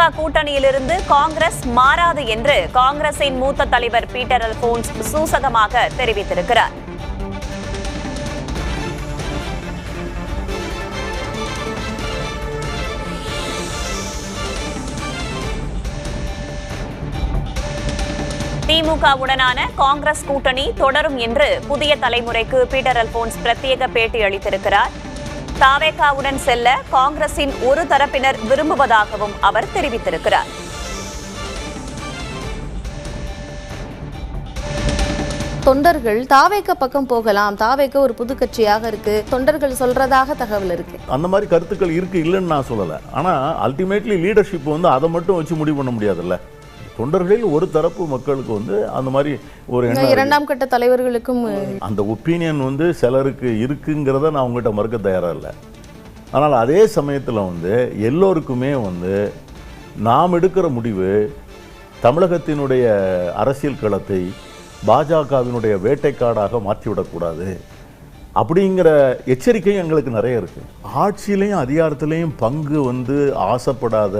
திமுக கூட்டணியிலிருந்து காங்கிரஸ் மாறாது என்று காங்கிரசின் மூத்த தலைவர் பீட்டர் அல்போன்ஸ் சூசகமாக தெரிவித்திருக்கிறார். திமுகவுடனான காங்கிரஸ் கூட்டணி தொடரும் என்று புதிய தலைமுறைக்கு பீட்டர் அல்போன்ஸ் பிரத்யேக பேட்டி அளித்திருக்கிறார். தாவேகாவுடன் செல்ல காங்கிரசின் ஒரு தரப்பினர் விரும்புவதாகவும் அவர் தெரிவித்திருக்கிறார். தொண்டர்கள் தாவேக்க பக்கம் போகலாம். தாவேக்க ஒரு புது கட்சியாக இருக்கு. தொண்டர்கள் சொல்றதாக தகவல் இருக்கு. அந்த மாதிரி கருத்துக்கள் இருக்கு இல்லைன்னு நான் சொல்லலை. ஆனால் அல்டிமேட்லி லீடர்ஷிப் வந்து அதை மட்டும் வச்சு முடிவு பண்ண முடியாதுல்ல. தொண்டர்களில் ஒரு தரப்பு மக்களுக்கு வந்து அந்த மாதிரி ஒரு. இரண்டாம் கட்ட தலைவர்களுக்கும் அந்த ஒப்பீனியன் வந்து சிலருக்கு இருக்குங்கிறத நான் உங்ககிட்ட மறுக்க தயாராக இல்லை. ஆனால் அதே சமயத்தில் வந்து எல்லோருக்குமே வந்து நாம் எடுக்கிற முடிவு தமிழகத்தினுடைய அரசியல் களத்தை பாஜகவினுடைய வேட்டைக்காடாக மாற்றிவிடக்கூடாது அப்படிங்கிற எச்சரிக்கையும் எங்களுக்கு நிறைய இருக்குது ஆட்சியிலையும் அதிகாரத்திலையும் பங்கு வந்து ஆசைப்படாத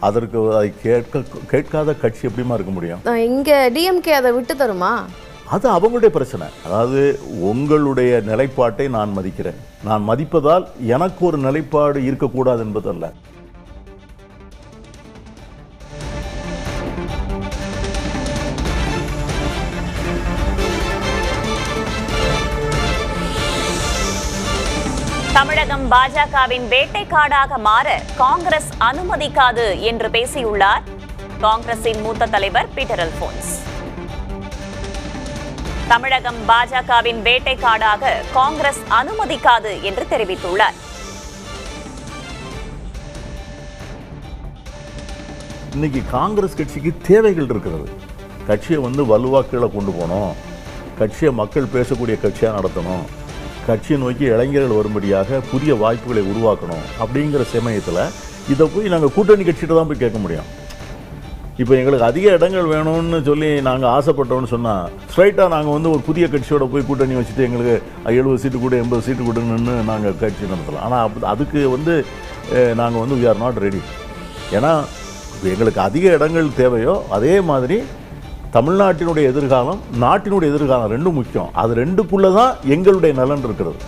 அதற்கு அதை கேட்க கேட்காத கட்சி எப்படிமா இருக்க முடியும்? இங்க டிஎம்கே அதை விட்டு தருமா? அது அவங்களுடைய பிரச்சனை. அதாவது உங்களுடைய நிலைப்பாட்டை நான் மதிக்கிறேன். நான் மதிப்பதால் எனக்கு ஒரு நிலைப்பாடு இருக்கக்கூடாது என்பதல்ல. பாஜகவின் வேட்டைக்காடாக மாற காங்கிரஸ் அனுமதிக்காது என்று பேசியுள்ளார் காங்கிரசின் மூத்த தலைவர் பீட்டர் அல்போன்ஸ். தமிழகம் பாஜகவின் வேட்டைக்காடாக காங்கிரஸ் அனுமதிக்காது என்று தெரிவித்துள்ளார். இன்னைக்கு காங்கிரஸ் கட்சிக்கு தேவைகள் இருக்கிறது. கட்சியை வந்து வலுவா கீழே கொண்டு போகணும். கட்சியை மக்கள் பேசக்கூடிய கட்சியாக நடத்தணும். கட்சியை நோக்கி இளைஞர்கள் வரும்படியாக புதிய வாய்ப்புகளை உருவாக்கணும் அப்படிங்கிற சமயத்தில் இதை போய் நாங்கள் கூட்டணி கட்சிகிட்ட தான் போய் கேட்க முடியும். இப்போ எங்களுக்கு அதிக இடங்கள் வேணும்னு சொல்லி நாங்கள் ஆசைப்பட்டோம்னு சொன்னால் ஸ்ட்ரைட்டாக நாங்கள் வந்து ஒரு புதிய கட்சியோட போய் கூட்டணி வச்சுட்டு எங்களுக்கு எழுபது சீட்டு கூட எண்பது சீட்டு கொடுங்கன்னு நாங்கள் கட்சி நடத்தலாம். ஆனால் அப் அதுக்கு வந்து நாங்கள் வந்து வி ஆர் நாட் ரெடி ஏன்னா எங்களுக்கு அதிக இடங்கள் தேவையோ அதே மாதிரி தமிழ்நாட்டினுடைய எதிர்காலம் நாட்டினுடைய எதிர்காலம் ரெண்டும் முக்கியம். அது ரெண்டுக்குள்ளே தான் எங்களுடைய நலன் இருக்கிறது.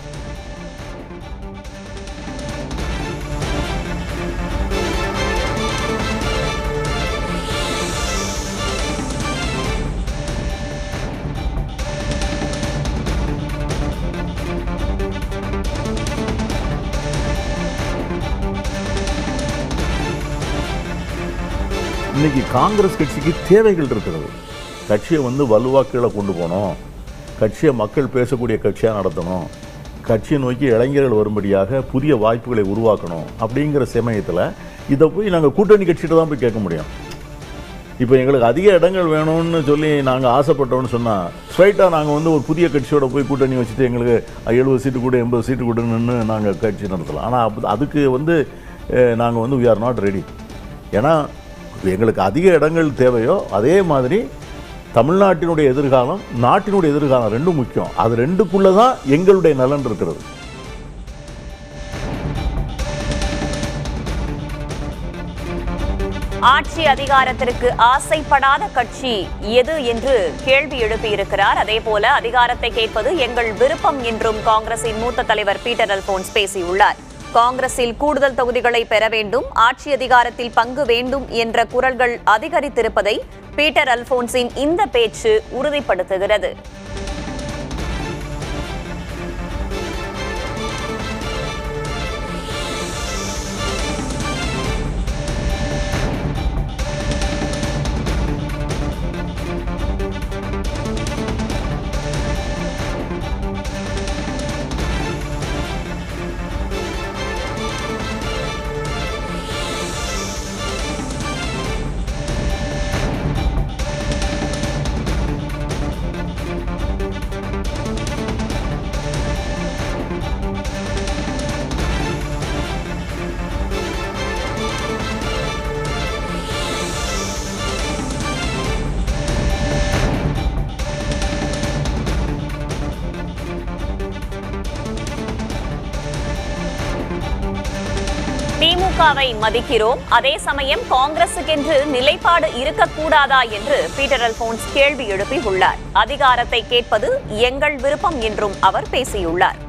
இன்னைக்கு காங்கிரஸ் கட்சிக்கு தேவைகள் இருக்கிறது. கட்சியை வந்து வலுவாக கீழே கொண்டு போகணும். கட்சியை மக்கள் பேசக்கூடிய கட்சியாக நடத்தணும். கட்சியை நோக்கி இளைஞர்கள் வரும்படியாக புதிய வாய்ப்புகளை உருவாக்கணும் அப்படிங்கிற சமயத்தில் இதை போய் நாங்கள் கூட்டணி கட்சிகிட்ட தான் போய் கேட்க முடியும். இப்போ எங்களுக்கு அதிக இடங்கள் வேணும்னு சொல்லி நாங்கள் ஆசைப்பட்டோம்னு சொன்னால் ஸ்ட்ரைட்டாக நாங்கள் வந்து ஒரு புதிய கட்சியோட போய் கூட்டணி வச்சுட்டு எங்களுக்கு எழுபது சீட்டு கூட எண்பது சீட்டு கொடுங்கன்னு நாங்கள் கட்சி நடத்தலாம். ஆனால் அதுக்கு வந்து நாங்கள் வந்து வி ஆர் நாட் ரெடி ஏன்னா எங்களுக்கு அதிக இடங்கள் தேவையோ அதே மாதிரி தமிழ்நாட்டினுடைய எதிர்காலம் நாட்டினுடைய எதிர்காலம் ரெண்டும் முக்கியம். அது ரெண்டுக்குள்ளே தான் எங்களுடைய நலன் இருக்கிறது. ஆட்சி அதிகாரத்திற்கு ஆசைப்படாத கட்சி எது என்று கேள்வி எழுப்பியிருக்கிறார் அதேபோல அதிகாரத்தை கேட்பது எங்கள் விருப்பம் என்றும் காங்கிரசின் மூத்த தலைவர் பீட்டர் அல்போன்ஸ் பேசியுள்ளார். காங்கிரஸில் கூடுதல் தொகுதிகளை பெற வேண்டும் ஆட்சி அதிகாரத்தில் பங்கு வேண்டும் என்ற குரல்கள் அதிகரித்திருப்பதை பீட்டர் அல்போன்ஸின் இந்த பேச்சு உறுதிப்படுத்துகிறது. இந்தியாவை மதிக்கிறோம். அதே சமயம் காங்கிரசுக்கென்று நிலைப்பாடு இருக்கக்கூடாதா என்று பீட்டர் அல்போன்ஸ் கேள்வி எழுப்பியுள்ளார். அதிகாரத்தை கேட்பது எங்கள் விருப்பம் என்றும் அவர் பேசியுள்ளார்.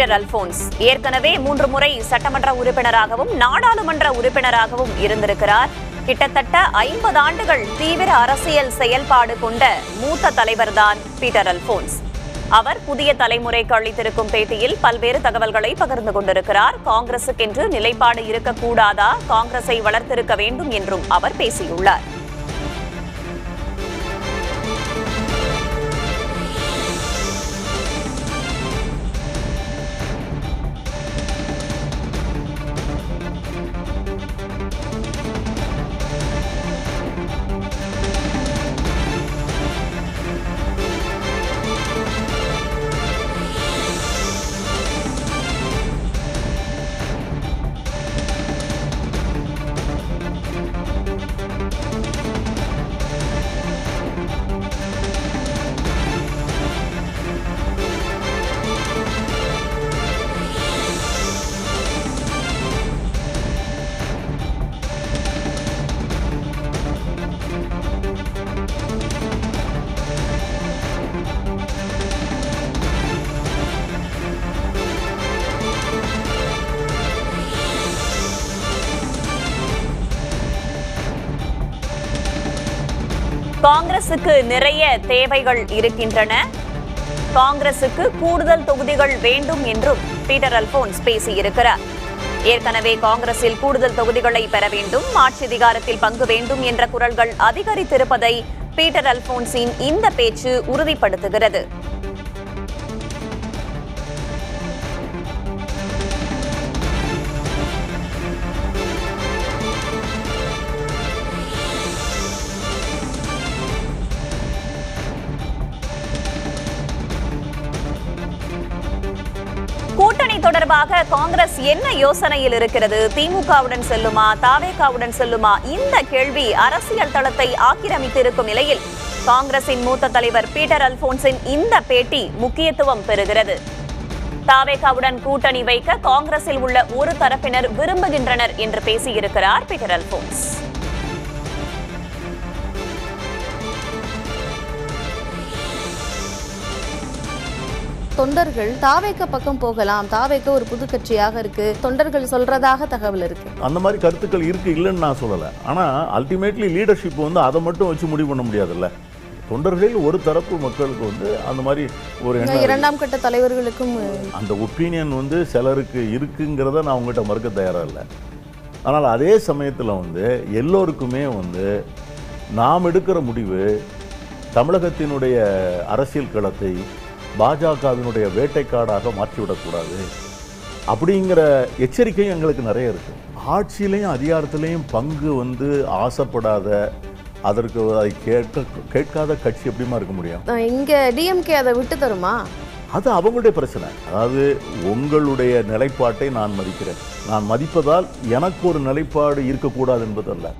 பீட்டர் அல்போன்ஸ். ஏற்கனவே மூன்று முறை சட்டமன்ற உறுப்பினராகவும் நாடாளுமன்ற உறுப்பினராகவும் இருந்திருக்கிறார். கிட்டத்தட்ட ஐம்பது ஆண்டுகள் தீவிர அரசியல் செயல்பாடு கொண்ட மூத்த தலைவர்தான் பீட்டர் அல்போன்ஸ். அவர் புதிய தலைமுறைக்கு அளித்திருக்கும் பேட்டியில் பல்வேறு தகவல்களை பகிர்ந்து கொண்டிருக்கிறார். காங்கிரசுக்கென்று நிலைப்பாடு இருக்கக்கூடாதா? காங்கிரஸை வளர்த்திருக்க வேண்டும் என்றும் அவர் பேசியுள்ளார். காங்கிரசுக்கு நிறைய தேவைகள் இருக்கின்றன. காங்கிரசுக்கு கூடுதல் தொகுதிகள் வேண்டும் என்றும் பீட்டர் அல்போன்ஸ் பேசியிருக்கிறார். ஏற்கனவே காங்கிரஸில் கூடுதல் தொகுதிகளை பெற வேண்டும் ஆட்சி அதிகாரத்தில் பங்கு வேண்டும் என்ற குரல்கள் அதிகரித்திருப்பதை பீட்டர் அல்போன்ஸின் இந்த பேச்சு உறுதிப்படுத்துகிறது. தொடர்பாக காங்கிரஸ் என்ன யோசனையில் இருக்கிறது? திமுகவுடன் செல்லுமா? தாவேகாவுடன் செல்லுமா? இந்த கேள்வி அரசியல் தளத்தை ஆக்கிரமித்திருக்கும் நிலையில் காங்கிரசின் மூத்த தலைவர் பீட்டர் அல்போன்ஸின் இந்த பேட்டி முக்கியத்துவம் பெறுகிறது. தாவேகாவுடன் கூட்டணி வைக்க காங்கிரஸில் உள்ள ஒரு தரப்பினர் விரும்புகின்றனர் என்று பேசியிருக்கிறார் பீட்டர் அல்போன்ஸ். தொண்டர்கள் தாவேக்க பக்கம் போகலாம். தாவேக்க ஒரு புது கட்சியாக இருக்கு. தொண்டர்கள் சொல்றதாக தகவல் இருக்கு. அந்த மாதிரி கருத்துக்கள் இருக்கு இல்லைன்னு நான் சொல்லலை. ஆனால் அல்டிமேட்லி லீடர்ஷிப் வந்து அதை மட்டும் வச்சு முடிவு பண்ண முடியாதுல்ல. தொண்டர்களில் ஒரு தரப்பு மக்களுக்கு வந்து அந்த மாதிரி ஒரு. இரண்டாம் கட்ட தலைவர்களுக்கும் அந்த ஒப்பீனியன் வந்து சிலருக்கு இருக்குங்கிறத நான் உங்ககிட்ட மறுக்க தயாராக இல்லை. ஆனால் அதே சமயத்தில் வந்து எல்லோருக்குமே வந்து நாம் எடுக்கிற முடிவு தமிழகத்தினுடைய அரசியல் களத்தை பாஜகவினுடைய வேட்டைக்காடாக மாற்றிவிடக்கூடாது. அப்படிங்கிற எச்சரிக்கையும் எங்களுக்கு நிறைய இருக்கு. ஆட்சியிலையும் அதிகாரத்திலையும் பங்கு வந்து ஆசைப்படாத அதற்கு அதை கேட்க கேட்காத கட்சி எப்படிமா இருக்க முடியும்? இங்க டிஎம்கே அதை விட்டு தருமா? அது அவங்களுடைய பிரச்சனை. அதாவது உங்களுடைய நிலைப்பாட்டை நான் மதிக்கிறேன். நான் மதிப்பதால் எனக்கு ஒரு நிலைப்பாடு இருக்கக்கூடாது என்பதல்ல.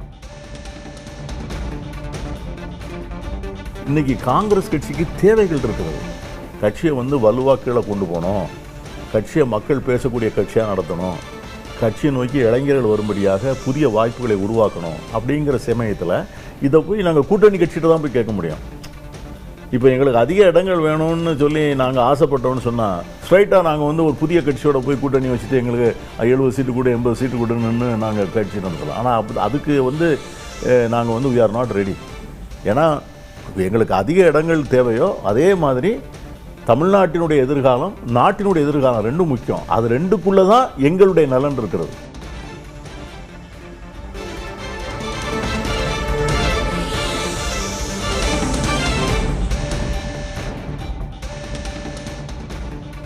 இன்னைக்கு காங்கிரஸ் கட்சிக்கு தேவைகள் இருக்கிறது. கட்சியை வந்து வலுவாக கீழே கொண்டு போகணும். கட்சியை மக்கள் பேசக்கூடிய கட்சியாக நடத்தணும். கட்சியை நோக்கி இளைஞர்கள் வரும்படியாக புதிய வாய்ப்புகளை உருவாக்கணும் அப்படிங்கிற சமயத்தில் இதை போய் நாங்கள் கூட்டணி கட்சிகிட்ட தான் போய் கேட்க முடியும். இப்போ எங்களுக்கு அதிக இடங்கள் வேணும்னு சொல்லி நாங்கள் ஆசைப்பட்டோம்னு சொன்னால் ஸ்ட்ரைட்டாக நாங்கள் வந்து ஒரு புதிய கட்சியோட போய் கூட்டணி வச்சுட்டு எங்களுக்கு எழுபது சீட்டு கூட எண்பது சீட்டு கொடுங்கன்னு நாங்கள் கட்சி நடத்தலாம் ஆனால் அப்படி அதுக்கு வந்து நாங்கள் வந்து வி ஆர் நாட் ரெடி ஏன்னா எங்களுக்கு அதிக இடங்கள் தேவையோ அதே மாதிரி தமிழ்நாட்டினுடைய எதிர்காலம் நாட்டினுடைய எதிர்காலம் ரெண்டும் முக்கியம். அது ரெண்டுக்குள்ளே தான் எங்களுடைய நலன் இருக்கிறது.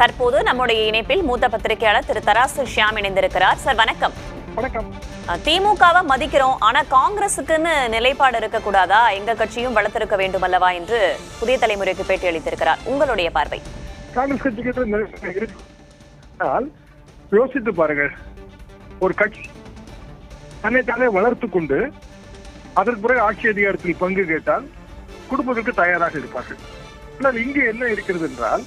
தற்போது நம்முடைய இணைப்பில் மூத்த பத்திரிகையாளர் திரு தராசு ஷியாம் இணைந்திருக்கிறார். சார் வணக்கம். வணக்கம். திமுகவை மதிக்கிறோம் ஆனா காங்கிரசுக்குன்னு நிலைப்பாடு இருக்கக்கூடாதா? எங்க கட்சியும் வளர்த்திருக்க வேண்டும் அல்லவா என்று புதிய தலைமுறைக்கு பேட்டி அளித்திருக்கிறார். உங்களுடைய பார்வை. காங்கிரஸ் கட்சிக்கு யோசித்து பாருங்க ஒரு கட்சி தன்னை தானே வளர்த்து கொண்டு அதற்கு பிறகு ஆட்சி அதிகாரத்தில் பங்கு கேட்டால் கொடுப்பதற்கு தயாராக இருப்பார்கள். ஆனால் இங்கு என்ன இருக்கிறது என்றால்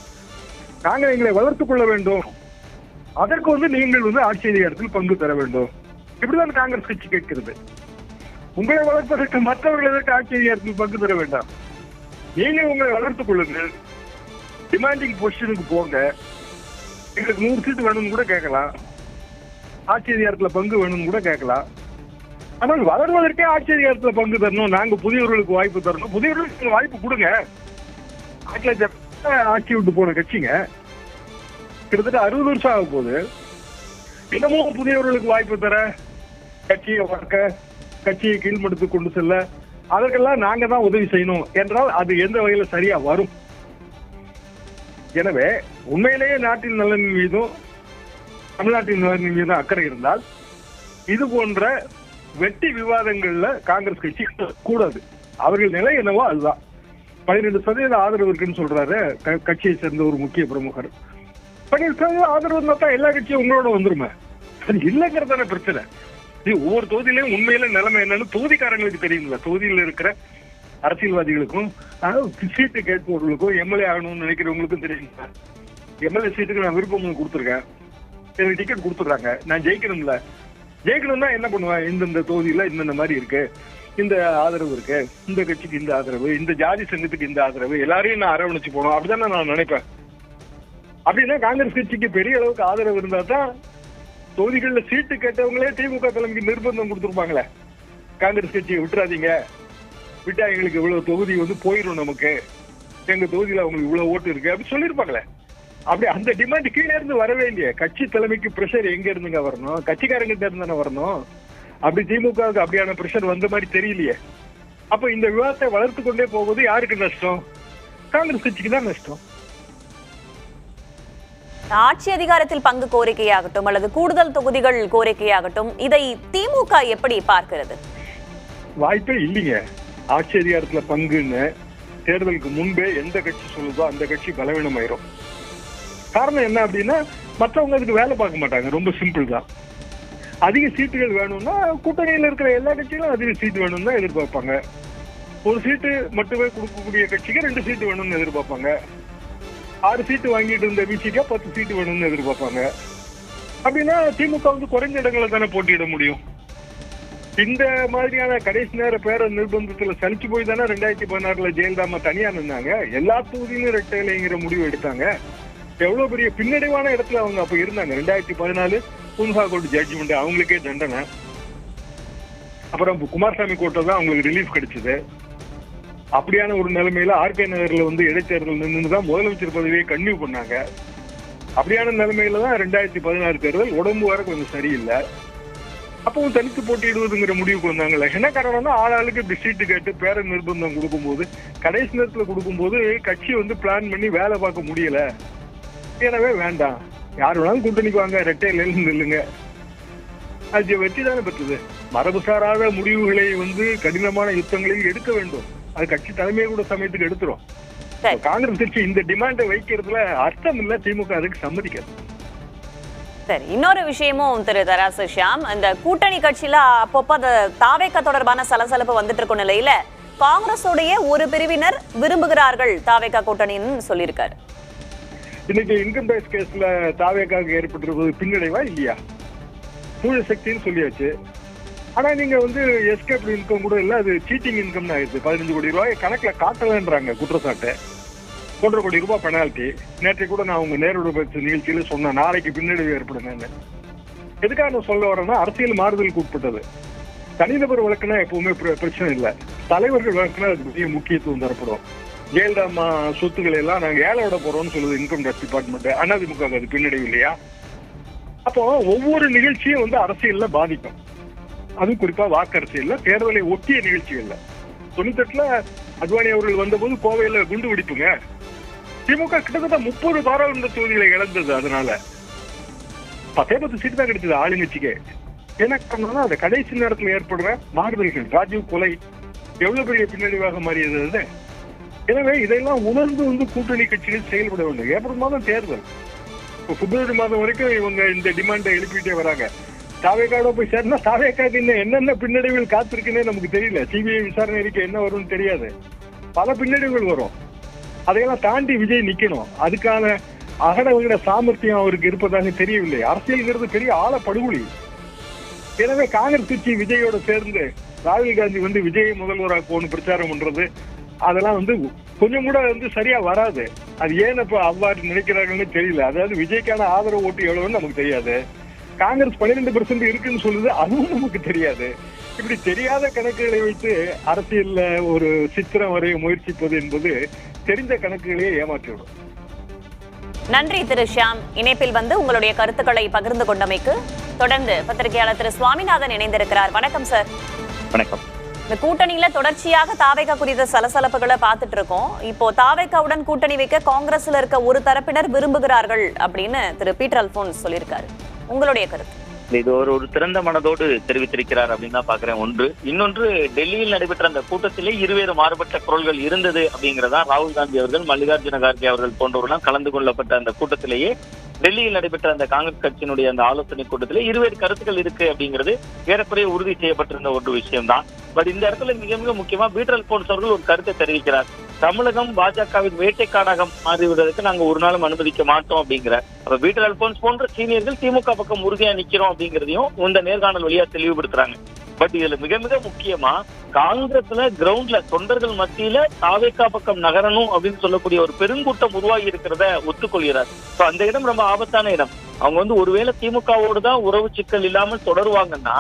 நாங்கள் எங்களை வளர்த்துக் கொள்ள வேண்டும். அதற்கு வந்து நீங்கள் வந்து ஆட்சி அதிகாரத்தில் பங்கு பெற வேண்டும். இப்படிதான் காங்கிரஸ் கட்சி கேட்கிறது. உங்களை வளர்ப்பதற்கு மற்றவர்கள் எதற்கு ஆட்சி அதிகாரத்தில் பங்கு பெற வேண்டாம். நீங்கள் உங்களை வளர்த்துக் கொள்ளுங்கள். டிமாண்டிங் பொசிஷனுக்கு போங்க. எங்களுக்கு நூறு சீட்டு வேணும்னு கூட கேட்கலாம். ஆட்சி அதிகாரத்தில் பங்கு வேணும்னு கூட கேட்கலாம். ஆனால் வளர்வதற்கே ஆட்சி அதிகாரத்தில் பங்கு தரணும். நாங்க புதியவர்களுக்கு வாய்ப்பு தரணும். புதியவர்களுக்கு வாய்ப்பு கொடுங்க. ஆட்சியில ஆட்சி விட்டு போன கட்சிங்க. கிட்டத்தட்ட அறுபது வருஷம் ஆக போகுது இன்னமும் புதியவர்களுக்கு வாய்ப்பு தர கட்சியை வளர்க்க கட்சியை கீழ்மடுத்து கொண்டு செல்ல அதற்கெல்லாம் நாங்க தான் உதவி செய்யணும் என்றால் அது எந்த வகையில சரியா வரும்? எனவே உண்மையிலேயே நாட்டின் நலன் மீதும் தமிழ்நாட்டின் நலன் மீதும் அக்கறை இருந்தால் இது போன்ற வெட்டி விவாதங்கள்ல காங்கிரஸ் கட்சி கூடாது. அவர்கள் நிலை என்னவோ அதுதான். பன்னிரெண்டு சதவீத ஆதரவு இருக்குன்னு சொல்றாரு க- கட்சியை சேர்ந்த ஒரு முக்கிய பிரமுகர். பன்னிரெண்டு சதவீத ஆதரவு இருந்தா தான் எல்லா கட்சியும் உங்களோட வந்துருமே. அது இல்லைங்கறதான பிரச்சனை. இது ஒவ்வொரு தொகுதியிலையும் உண்மையில நிலைமை என்னன்னு தொகுதிக்காரங்களுக்கு தெரியுங்களா தொகுதியில் இருக்கிற அரசியல்வாதிகளுக்கும் அதாவது சீட்டு கேட்பவர்களுக்கும் எம்எல்ஏ ஆகணும்னு நினைக்கிறவங்களுக்கும் தெரியுங்களா எம்எல்ஏ சீட்டுக்கு நான் விருப்பம் கொடுத்துருக்கேன். எனக்கு டிக்கெட் கொடுத்துட்றாங்க. நான் ஜெயிக்கணும்ல. ஜெயிக்கணும்னா என்ன பண்ணுவேன்? இந்தந்த தொகுதியில இந்தந்த மாதிரி இருக்கு. இந்த ஆதரவு இருக்கு. இந்த கட்சிக்கு இந்த ஆதரவு. இந்த ஜாதி சங்கத்துக்கு இந்த ஆதரவு. எல்லாரையும் நான் அரவணைச்சு போகணும். அப்படிதான் நான் நினைப்பேன். அப்படின்னா காங்கிரஸ் கட்சிக்கு பெரிய அளவுக்கு ஆதரவு இருந்தா தான் தொகுதிகளில் சீட்டு கேட்டவங்களே திமுக தலைமைக்கு நிர்பந்தம் கொடுத்துருப்பாங்களே. காங்கிரஸ் கட்சியை விட்டுறாதீங்க. விட்டா எங்களுக்கு இவ்வளவு தொகுதி வந்து போயிடும் நமக்கு. எங்க தொகுதியில அவங்களுக்கு இவ்வளவு ஓட்டு இருக்கு. அப்படி சொல்லியிருப்பாங்களே. அப்படி அந்த டிமாண்ட் கீழே இருந்து வரவே இல்லையே. கட்சி தலைமைக்கு பிரஷர் எங்க இருந்துங்க வரணும்? கட்சிக்காரங்கிட்ட இருந்து தானே வரணும்? அப்படி திமுகவுக்கு அப்படியான பிரஷர் வந்த மாதிரி தெரியலையே. அப்ப இந்த விவாதத்தை வளர்த்து கொண்டே போவது யாருக்கு நஷ்டம்? காங்கிரஸ் கட்சிக்கு தான் நஷ்டம். ஆட்சி அதிகாரத்தில் பங்கு கோரிக்கையாகட்டும் அல்லது கூடுதல் தொகுதிகள் கோரிக்கையாகட்டும் இதை திமுக எப்படி பார்க்கிறது? வாய்ப்பே இல்லைங்க. ஆட்சி அதிகாரத்துல பங்குன்னு தேர்தலுக்கு முன்பே எந்த கட்சி சொல்லுதோ அந்த கட்சி பலவீனமாயிரும். காரணம் என்ன அப்படின்னா மற்றவங்க அதுக்கு வேலை பார்க்க மாட்டாங்க. ரொம்ப சிம்பிள் தான். அதிக சீட்டுகள் வேணும்னா கூட்டணியில் இருக்கிற எல்லா கட்சிகளும் அதிக சீட்டு வேணும்னு தான் எதிர்பார்ப்பாங்க. ஒரு சீட்டு மட்டுமே கொடுக்கக்கூடிய கட்சிக்கு ரெண்டு சீட்டு வேணும்னு எதிர்பார்ப்பாங்க. ஆறு சீட்டு வாங்கிட்டு இருந்த விசிக்கா பத்து சீட்டு வேணும்னு எதிர்பார்ப்பாங்க. அப்படின்னா திமுக வந்து குறைஞ்ச இடங்களை தானே போட்டியிட முடியும். இந்த மாதிரியான கடைசி நேர பேர நிர்பந்தத்துல சலிச்சு போய் தானே ரெண்டாயிரத்தி பதினாறுல ஜெயலலிதா தனியா நின்னாங்க. எல்லா தொகுதியிலும் ரெட்டைலைங்கிற முடிவு எடுத்தாங்க. எவ்வளவு பெரிய பின்னடைவான இடத்துல அவங்க அப்ப இருந்தாங்க. ரெண்டாயிரத்தி பதினாலு புன்ஹா கோர்ட் ஜட்ஜ்மெண்ட் அவங்களுக்கே தண்டனை. அப்புறம் குமாரசாமி கோட்டை தான் அவங்களுக்கு ரிலீஃப் கிடைச்சது. அப்படியான ஒரு நிலைமையில ஆர்கே நகர்ல வந்து இடைத்தேர்தல் நின்று தான் முதலமைச்சர் பதவியை கன்னியூ பண்ணாங்க. அப்படியான நிலைமையில தான் ரெண்டாயிரத்தி பதினாறு தேர்தல் உடம்பு வர கொஞ்சம் சரியில்லை. அப்பவும் தனித்து போட்டியிடுவதுங்கிற முடிவுக்கு வந்தாங்கல்ல. என்ன காரணம்னா ஆளாளுக்கு இப்படி சீட்டு கேட்டு பேர நிர்பந்தம் கொடுக்கும்போது கடைசி நேரத்துல கொடுக்கும்போது கட்சி வந்து பிளான் பண்ணி வேலை பார்க்க முடியல. எனவே வேண்டாம். யார் வேணாலும் கூட்டணிக்கு வாங்க ரெட்டையில நில்லுங்க. அது வெற்றி தானே பெற்றது. மரபுசாராத முடிவுகளை வந்து கடினமான யுத்தங்களில் எடுக்க வேண்டும். அது கட்சி தலைமையை கூட சமயத்துக்கு எடுத்துரும். காங்கிரஸ் கட்சி இந்த டிமாண்டை வைக்கிறதுல அர்த்தம் இல்ல திமுக அதுக்கு சம்மதிக்காது. சரி இன்னொரு விஷயமும் திரு தராசு ஷியாம். இந்த கூட்டணி கட்சியில அப்பப்போ அந்த தாவேக்க தொடர்பான சலசலப்பு வந்துட்டு இருக்கும் நிலையில காங்கிரஸுடைய ஒரு பிரிவினர் விரும்புகிறார்கள் தாவேக்கா கூட்டணின்னு சொல்லியிருக்காரு. இன்னைக்கு இன்கம் டேக்ஸ் கேஸ்ல தாவேக்காக ஏற்பட்டிருப்பது பின்னடைவா இல்லையா? சூழ சக்தின்னு சொல்லியாச்சு. ஆனா நீங்க வந்து எஸ்கேப் இன்கம் கூட இல்ல அது சீட்டிங் இன்கம் ஆயிடுது பதினஞ்சு கோடி ரூபாய் கணக்குல காட்டலன்றாங்க குற்றச்சாட்டு. ஒன்றரை கோடி ரூபாய் பெனால்ட்டி நேற்று கூட நான் உங்க நேரோட பேச்சு நிகழ்ச்சியில சொன்னேன். நாளைக்கு பின்னடைவு ஏற்படுங்க எதுக்காக நான் சொல்ல வரேன்னா அரசியல் மாறுதலுக்கு உட்பட்டது. தனிநபர் வழக்குனா எப்பவுமே பிர- பிரச்சனை இல்லை. தலைவர்கள் வழக்குனா அதுக்கு பெரிய முக்கியத்துவம் தரப்படும். ஜெயலலிதா அம்மா சொத்துக்களை எல்லாம் நாங்க ஏழை விட போறோம்னு சொல்லுது இன்கம் டேக்ஸ் டிபார்ட்மெண்ட் அண்ணாதிமுக அது பின்னடைவு இல்லையா? அப்போ ஒவ்வொரு நிகழ்ச்சியும் வந்து அரசியல்ல பாதிக்கும். அதுவும் குறிப்பா வாக்கரசியல்ல தேர்தலை ஒட்டிய நிகழ்ச்சிகள்ல. தொண்ணூத்தெட்டுல அத்வானி அவர்கள் வந்தபோது கோவையில குண்டு வெடிப்புங்க. திமுக கிட்டத்தட்ட முப்பது பாராளுமன்ற தொகுதிகளை இழந்தது அதனால. பத்தே பத்து சீட்டு தான் கிடைச்சது ஆளுங்கட்சிக்கு. என்ன காரணம்னா அந்த கடைசி நேரத்தில் ஏற்படுற மாறுதல்கள் ராஜீவ் கொலை எவ்வளவு பெரிய பின்னடைவாக மாறியது எனவே இதெல்லாம் உணர்ந்து வந்து கூட்டணி கட்சிகள் செயல்பட வேண்டும். ஏப்ரல் மாதம் தேர்தல். இப்போ பிப்ரவரி மாதம் வரைக்கும் இவங்க இந்த டிமாண்டை எழுப்பிட்டே வராங்க. தாவேக்காட போய் சேர்ந்தா தாவேக்காக்கு இன்னும் என்னென்ன பின்னடைவுகள் காத்திருக்குன்னே நமக்கு தெரியல. சிபிஐ விசாரணை அறிக்கை என்ன வரும்னு தெரியாது. பல பின்னடைவுகள் வரும். அதையெல்லாம் தாண்டி விஜய் நிக்கணும். அதுக்கான அகட விகட சாமர்த்தியம் அவருக்கு இருப்பதாக தெரியவில்லை. அரசியல்ங்கிறது பெரிய ஆழ படுகொலி எனவே காங்கிரஸ் கட்சி விஜயோட சேர்ந்து ராகுல் காந்தி வந்து விஜயை முதல்வராக்குவோன்னு பிரச்சாரம் பண்றது அதெல்லாம் வந்து கொஞ்சம் கூட வந்து சரியா வராது. அது ஏன் இப்ப அவ்வாறு நினைக்கிறாங்கன்னு தெரியல. அதாவது விஜய்க்கான ஆதரவு ஓட்டு எவ்வளவுன்னு நமக்கு தெரியாது. காங்கிரஸ் பன்னிரெண்டு பெர்சென்ட் இருக்குன்னு சொல்லுது அதுவும் நமக்கு தெரியாது. இப்படி தெரியாத கணக்குகளை வைத்து அரசியல்ல ஒரு சித்திரம் வரைய முயற்சிப்பது என்பது தெரிந்த கணக்குகளையே ஏமாற்றிவிடும். நன்றி திரு ஷியாம். இணைப்பில் வந்து உங்களுடைய கருத்துக்களை பகிர்ந்து கொண்டமைக்கு தொடர்ந்து பத்திரிகையாளர் திரு சுவாமிநாதன் இணைந்திருக்கிறார். வணக்கம் சார் வணக்கம். இந்த கூட்டணியில தொடர்ச்சியாக தாவேகா குறித்த சலசலப்புகளை பார்த்துட்டு இருக்கோம். இப்போ தாவேகாவுடன் கூட்டணி வைக்க காங்கிரஸ்ல இருக்க ஒரு தரப்பினர் விரும்புகிறார்கள் அப்படின்னு திரு பீட்டர் அல்போன்ஸ் சொல்லியிருக்காரு. உங்களுடைய கருத்து. இது ஒரு ஒரு திறந்த மனதோடு தெரிவித்திருக்கிறார் அப்படின்னு தான் பாக்குறேன் ஒன்று. இன்னொன்று டெல்லியில் நடைபெற்ற அந்த கூட்டத்திலே இருவேறு மாறுபட்ட குரல்கள் இருந்தது அப்படிங்கிறதா ராகுல் காந்தி அவர்கள் மல்லிகார்ஜுன கார்கே அவர்கள் போன்றவர்களாம் கலந்து கொள்ளப்பட்ட அந்த கூட்டத்திலேயே டெல்லியில் நடைபெற்ற அந்த காங்கிரஸ் கட்சியினுடைய அந்த ஆலோசனை கூட்டத்திலே இருவேறு கருத்துக்கள் இருக்கு அப்படிங்கிறது ஏறக்குறைய உறுதி செய்யப்பட்டிருந்த ஒரு விஷயம்தான். பட் இந்த இடத்துல மிக மிக முக்கியமா பீட்டர் போன்ஸ் அவர்கள் ஒரு கருத்தை தெரிவிக்கிறார். தமிழகம் பாஜகவின் வேட்டைக்காடாக மாறிவிடுவதற்கு நாங்க ஒரு நாளும் அனுமதிக்க மாட்டோம் அப்படிங்கிற. அப்ப பீட்டர் அல்போன்ஸ் போன்ற சீனியர்கள் திமுக பக்கம் உறுதியா நிக்கிறோம் அப்படிங்கறதையும் இந்த நேர்காணல் வழியா தெளிவுபடுத்துறாங்க. பட் இதுல மிக மிக முக்கியமா காங்கிரஸ்ல கிரவுண்ட்ல தொண்டர்கள் மத்தியில தாவேக்கா பக்கம் நகரணும் அப்படின்னு சொல்லக்கூடிய ஒரு பெருங்கூட்டம் உருவாகி இருக்கிறத ஒத்துக்கொள்கிறார். சோ அந்த இடம் ரொம்ப ஆபத்தான இடம். அவங்க வந்து ஒருவேளை திமுகவோடு தான் உறவு சிக்கல் இல்லாமல் தொடருவாங்கன்னா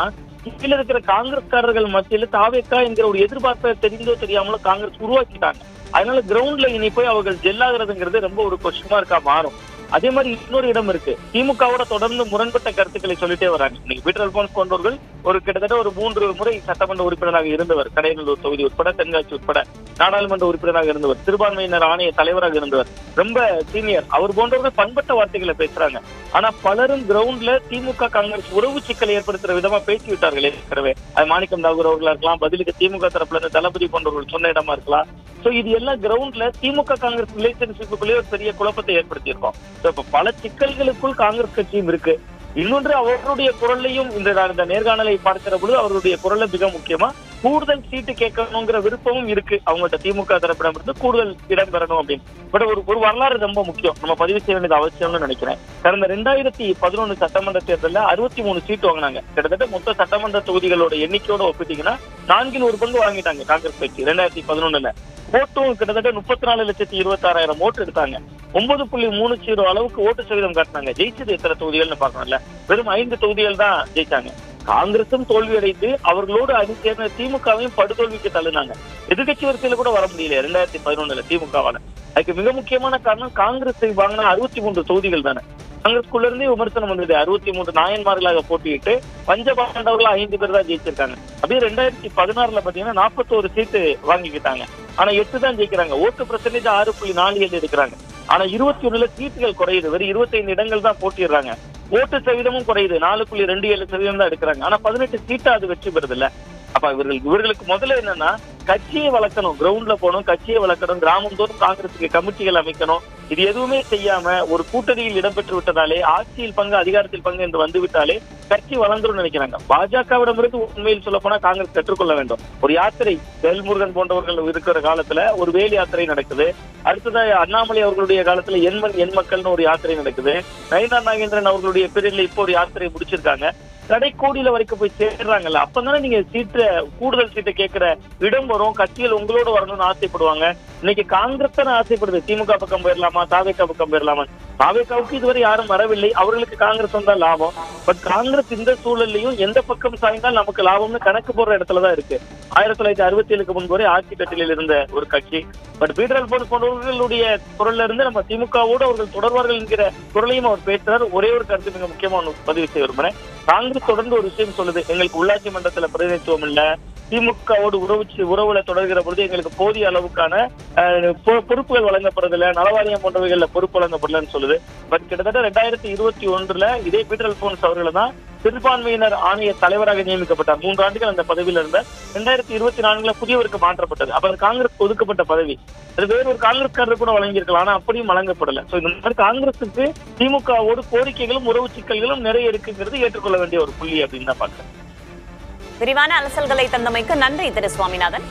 கீழ இருக்கிற காங்கிரஸ்காரர்கள் மத்தியில தாவேக்கா என்கிற ஒரு எதிர்பார்ப்பை தெரிந்தோ தெரியாமலோ காங்கிரஸ் உருவாக்கிட்டாங்க. அதனால கிரவுண்ட்ல இனி போய் அவர்கள் ஜெல்லாகிறதுங்கிறது ரொம்ப ஒரு கொஸ்டின் மார்க்கா மாறும். அதே மாதிரி இன்னொரு இடம் இருக்கு. திமுகவோட தொடர்ந்து முரண்பட்ட கருத்துக்களை சொல்லிட்டே வராங்க. இன்னைக்கு பீட்டர் அல்போன்ஸ் போன்றவர்கள் ஒரு கிட்டத்தட்ட ஒரு மூன்று முறை சட்டமன்ற உறுப்பினராக இருந்தவர். கடையநல்லூர் தொகுதி உட்பட தென்காசி உட்பட நாடாளுமன்ற உறுப்பினராக இருந்தவர். சிறுபான்மையினர் ஆணைய தலைவராக இருந்தவர். ரொம்ப சீனியர். அவர் போன்றவர்கள் பண்பட்ட வார்த்தைகளை பேசுறாங்க. ஆனா பலரும் கிரவுண்ட்ல திமுக காங்கிரஸ் உறவு சிக்கலை ஏற்படுத்துற விதமா பேசி விட்டார்கள் ஏற்கனவே அது மாணிக்கம் தாகூர் அவர்களா இருக்கலாம் பதிலுக்கு திமுக தரப்புல இருந்து தளபதி போன்றவர்கள் சொன்ன இடமா இருக்கலாம். சோ இது எல்லாம் கிரவுண்ட்ல திமுக காங்கிரஸ் ரிலேஷன்ஷிப்புக்குள்ளேயே ஒரு பெரிய குழப்பத்தை ஏற்படுத்தி இருக்கோம் இப்ப பல சிக்கல்களுக்குள் காங்கிரஸ் கட்சியும் இருக்கு. இன்னொன்று அவர்களுடைய குரலையும் இந்த நான் இந்த நேர்காணலை பார்க்கிற பொழுது அவருடைய குரல்ல மிக முக்கியமா கூடுதல் சீட்டு கேட்கணுங்கிற விருப்பமும் இருக்கு. அவங்கள்ட்ட திமுக தரப்பிடம் இருந்து கூடுதல் இடம் பெறணும் அப்படின்னு. பட் ஒரு ஒரு வரலாறு ரொம்ப முக்கியம். நம்ம பதிவு செய்ய வேண்டியது அவசியம்னு நினைக்கிறேன். கடந்த ரெண்டாயிரத்தி பதினொன்னு சட்டமன்ற தேர்தலில் அறுபத்தி மூணு சீட் வாங்கினாங்க. கிட்டத்தட்ட மொத்த சட்டமன்ற தொகுதிகளோட எண்ணிக்கையோட ஒப்பிட்டீங்கன்னா நான்கில் ஒரு பங்கு வாங்கிட்டாங்க காங்கிரஸ் கட்சி ரெண்டாயிரத்தி பதினொன்னுல. ஓட்டும் கிட்டத்தட்ட முப்பத்தி நாலு லட்சத்தி இருபத்தி ஆறாயிரம் ஓட்டு எடுத்தாங்க. ஒன்பது புள்ளி மூணு ஜீரோ அளவுக்கு ஓட்டு சதவீதம் காட்டினாங்க. ஜெயிச்சது எத்தனை தொகுதிகள்னு பாக்கணும்ல வெறும் ஐந்து தொகுதிகள் தான் ஜெயிச்சாங்க. காங்கிரசும் தோல்வியடைந்து அவர்களோடு அணி சேர்ந்த திமுகவையும் படுதோல்விக்கு தள்ளினாங்க. எதிர்கட்சி வரிசையில கூட வர முடியல. ரெண்டாயிரத்தி பதினொன்னுல திமுகவால. அதுக்கு மிக முக்கியமான காரணம் காங்கிரஸ் வாங்கின அறுபத்தி மூன்று தொகுதிகள் தானே. காங்கிரஸ்குள்ள இருந்தே விமர்சனம் வந்தது. அறுபத்தி மூன்று நாயன்மார்களாக போட்டியிட்டு பஞ்சபாண்டவர்கள் ஐந்து பேர் தான் ஜெயிச்சிருக்காங்க. அப்படியே ரெண்டாயிரத்தி பதினாறுல பாத்தீங்கன்னா நாற்பத்தோரு சீட்டு வாங்கிக்கிட்டாங்க. ஆனா எட்டு தான் ஜெயிக்கிறாங்க. ஓட்டு பிரச்சனை ஆறு புள்ளி நாலு ஏழு எடுக்கிறாங்க. ஆனா இருபத்தி ஒண்ணுல சீட்டுகள் குறையுது. வெறும் இருபத்தைந்து இடங்கள் தான் போட்டிடுறாங்க ஓட்டு சதவீதமும் குறையுது. நாலு புள்ளி ரெண்டு ஏழு சதவீதம் தான் எடுக்கிறாங்க. ஆனா பதினெட்டு சீட்டா அது வெற்றி பெறுது இல்ல அப்ப இவர்கள் இவர்களுக்கு முதல்ல என்னன்னா கட்சியை வளர்க்கணும் கிரவுண்ட்ல போகணும் கட்சியை வளர்க்கணும் கிராமம் தோறும் காங்கிரசுக்கு கமிட்டிகள் அமைக்கணும். இது எதுவுமே செய்யாம ஒரு கூட்டணியில் இடம்பெற்று விட்டதாலே ஆட்சியில் பங்கு அதிகாரத்தில் பங்கு என்று வந்து விட்டாலே கட்சி வளர்ந்துரும் நினைக்கிறாங்க. பாஜகவிடமிருந்து உண்மையில் சொல்ல போனா காங்கிரஸ் கற்றுக்கொள்ள வேண்டும். ஒரு யாத்திரை வேல்முருகன் போன்றவர்கள் இருக்கிற காலத்துல ஒரு வேல் யாத்திரை நடக்குது. அடுத்ததாக அண்ணாமலை அவர்களுடைய காலத்துல எண்மண் எண் மக்கள்னு ஒரு யாத்திரை நடக்குது. நயனா நாகேந்திரன் அவர்களுடைய பிரிவில் இப்போ ஒரு யாத்திரை முடிச்சிருக்காங்க. கடைக்கோடியில வரைக்கும் போய் சேர்றாங்கல்ல அப்பதானே நீங்க சீட்டு கூடுதல் சீட்டை கேட்கிற இடம் வரும் கட்சியில் உங்களோட வரணும்னு ஆசைப்படுவாங்க. இன்னைக்கு காங்கிரஸ் தானே ஆசைப்படுது. திமுக பக்கம் போயிடலாமா தாவேக்கா பக்கம் போயிடலாமா? தாவேக்காவுக்கு இதுவரை யாரும் வரவில்லை. அவர்களுக்கு காங்கிரஸ் வந்தா லாபம். பட் காங்கிரஸ் இந்த சூழல்லையும் எந்த பக்கம் சாய்ந்தால் நமக்கு லாபம்னு கணக்கு போடுற இடத்துலதான் இருக்கு. ஆயிரத்தி தொள்ளாயிரத்தி அறுபத்தி ஏழுக்கு முன்பு வரை ஆட்சி கட்டிலில் இருந்த ஒரு கட்சி. பட் பீட்டர் போன்ற போன்றவர்களுடைய குரல்ல இருந்து நம்ம திமுகவோடு அவர்கள் தொடர்வார்கள் என்கிற குரலையும் அவர் பேசுறார். ஒரே ஒரு கருத்து மிக முக்கியமான பதிவு செய்ய விரும்புறேன். காங்கிரஸ் தொடர்ந்து ஒரு விஷயம் சொல்லுது. எங்களுக்கு உள்ளாட்சி மன்றத்துல பிரதிநிதித்துவம் இல்ல. திமுகவோடு உறவு உறவுல தொடர்கிற பொழுது எங்களுக்கு போதிய அளவுக்கான பொறுப்புகள் வழங்கப்படுறதில்ல. நலவாரியம் போன்றவைகள்ல பொறுப்பு வழங்கப்படலன்னு சொல்லுது. பட் கிட்டத்தட்ட ரெண்டாயிரத்தி இருபத்தி ஒன்றுல இதே பீட்டர் அல்போன்ஸ் அவர்கள் தான் சிறுபான்மையினர் ஆணைய தலைவராக நியமிக்கப்பட்டார். மூன்று ஆண்டுகள் அந்த பதவியில் இருந்த ரெண்டாயிரத்தி இருபத்தி நான்குல புதியவருக்கு மாற்றப்பட்டது. அப்ப அது காங்கிரஸ் ஒதுக்கப்பட்ட பதவி. அது வேற ஒரு காங்கிரஸ்காரர் கூட வழங்கியிருக்கலாம். ஆனா அப்படியும் வழங்கப்படல. சோ இந்த மாதிரி காங்கிரசுக்கு திமுகவோடு கோரிக்கைகளும் உறவு சிக்கல்களும் நிறைய இருக்குங்கிறது ஏற்றுக்கொள்ள வேண்டிய ஒரு புள்ளி அப்படின்னு தான் பாக்குறேன் விரிவான அலசல்களை தந்தமைக்கு நன்றி திரு சுவாமிநாதன்.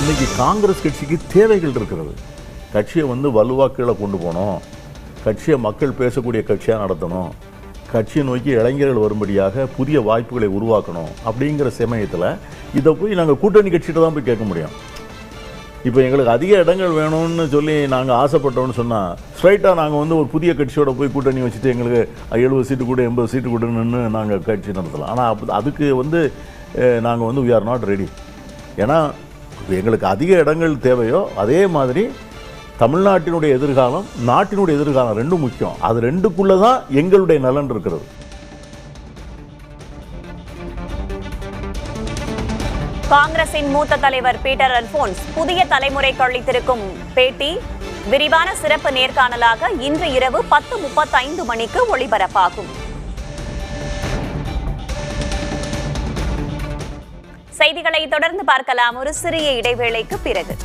இன்னைக்கு காங்கிரஸ் கட்சிக்கு தேவைகள் இருக்கிறது. கட்சியை வந்து வலுவா கீழே கொண்டு போகணும். கட்சியை மக்கள் பேசக்கூடிய கட்சியாக நடத்தணும். கட்சியை நோக்கி இளைஞர்கள் வரும்படியாக புதிய வாய்ப்புகளை உருவாக்கணும் அப்படிங்கிற சமயத்தில் இதை போய் நாங்கள் கூட்டணி கட்சிகிட்ட தான் போய் கேட்க முடியும். இப்போ எங்களுக்கு அதிக இடங்கள் வேணும்னு சொல்லி நாங்கள் ஆசைப்பட்டோம்னு சொன்னால் ஸ்ட்ரைட்டாக நாங்கள் வந்து ஒரு புதிய கட்சியோட போய் கூட்டணி வச்சுட்டு எங்களுக்கு எழுபது சீட்டு கூட எண்பது சீட்டு கொடுன்னு நாங்கள் கட்சி நடத்தலாம். ஆனால் அப் அதுக்கு வந்து நாங்கள் வந்து வி ஆர் நாட் ரெடி ஏன்னா எங்களுக்கு அதிக இடங்கள் தேவையோ அதே மாதிரி தமிழ்நாட்டினுடைய எதிர்காலம் நாட்டினுடைய எதிர்காலம் ரெண்டும் முக்கியம். அது ரெண்டுக்குள்ளே தான் எங்களுடைய நலன் இருக்கிறது. காங்கிரசின் மூத்த தலைவர் பீட்டர் அல்போன்ஸ் புதிய தலைமுறைக்கு அளித்திருக்கும் பேட்டி விரிவான சிறப்பு நேர்காணலாக இன்று இரவு பத்து முப்பத்தைந்து மணிக்கு ஒளிபரப்பாகும். செய்திகளை தொடர்ந்து பார்க்கலாம். ஒரு சிறிய இடைவேளைக்கு பிறகு.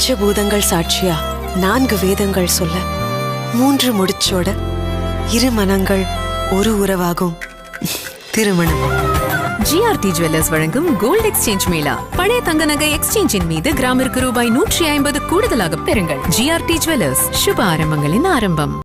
பஞ்சபூதங்கள் சாட்சியா? நான்கு வேதங்கள் சொல்ல. மூன்று முடிச்சோட இரு மனங்கள் ஒரு உறவாகும். திருமணம். ஜிஆர்டி ஜுவல்லர்ஸ் வழங்கும் கோல்ட் எக்ஸ்சேஞ்ச் மேளா பழைய தங்க நகை எக்ஸ்சேஞ்சின் மீது கிராமிற்கு ரூபாய் நூற்றி ஐம்பது கூடுதலாக பெறுங்கள். ஜிஆர்டி ஜுவல்லர்ஸ் சுப ஆரம்பங்களின் ஆரம்பம்.